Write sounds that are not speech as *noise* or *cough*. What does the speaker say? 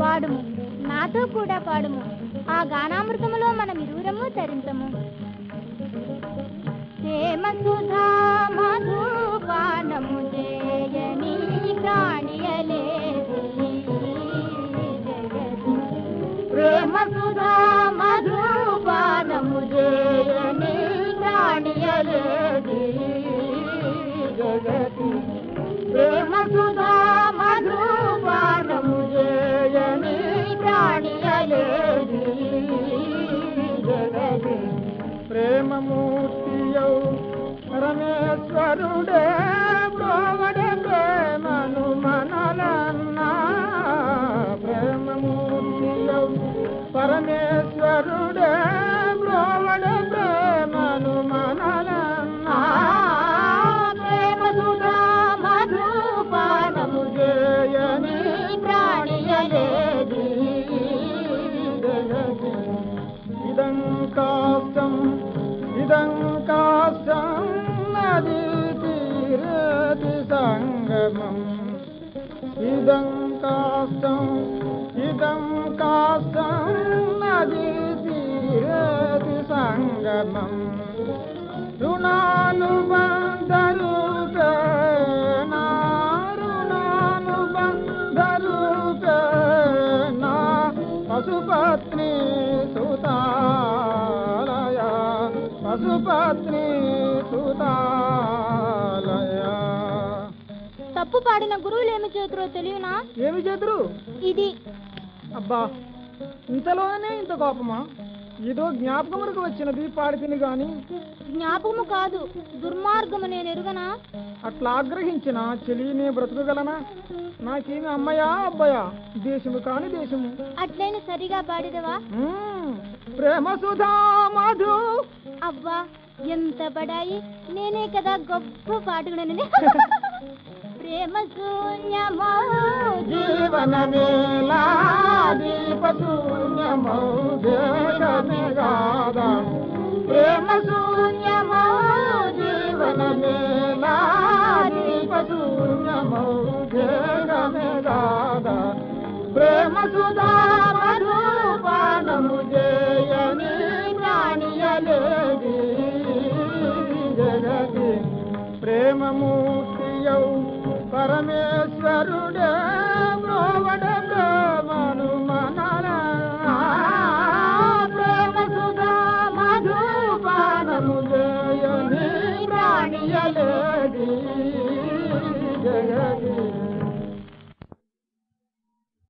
పాడుము. నాతో కూడా పాడుము. ఆ గానామృతములో మనం ఇరువురము తరించము ప్రేమ సుధా ప్రాణియలేదు జగతి. ప్రేమ సుధా మధుపానము చేయని ప్రాణియలేదు జగతి. ప్రేమమూర్తియౌ పరమేశ్వరుడే బ్రోవడే ప్రేమను మనలన్నా. ప్రేమమూర్తియౌ పరమేశ్వరుడే శరణం ఇదం కాష్టం ఇదం కాష్టం నదీ తీరతి సంగమం. రుణానుబంధరు పశుపత్ని సుతాలయ పశుపత్ని తప్పు పాడిన గురువులు ఏమి చేతురో తెలియనా? ఏమి చేతురు? ఇది. అబ్బా ఇంతలోనే ఇంత కోపమా? ఏదో జ్ఞాపకములకు వచ్చినది పాడితిని గాని. జ్ఞాపకము కాదు దుర్మార్గము నేను ఎరుగనా? అట్లా ఆగ్రహించిన చెలి నే బ్రతుకగలనా? నాకేమి అమ్మయా అబ్బయా? దేశము కాని దేశము. అట్లైన సరిగా పాడిదవా. ప్రేమ సుధా మధు. అవ్వా ఎంత బడాయి నేనే కదా గొప్ప పాడుకున్నానని *laughs* ప్రేమ శూన్యమో జీవనమేలా దీపశూన్యమౌ దేశమిగాదా ప్రేమ శూన్యమౌ జీవనమేలా దీపశూన్యమౌ దేశమిగాదా ప్రేమ సుధా మధుపానము చేయని ప్రాణియలేది జగతి ప్రేమమూర్తియౌ जलग जलग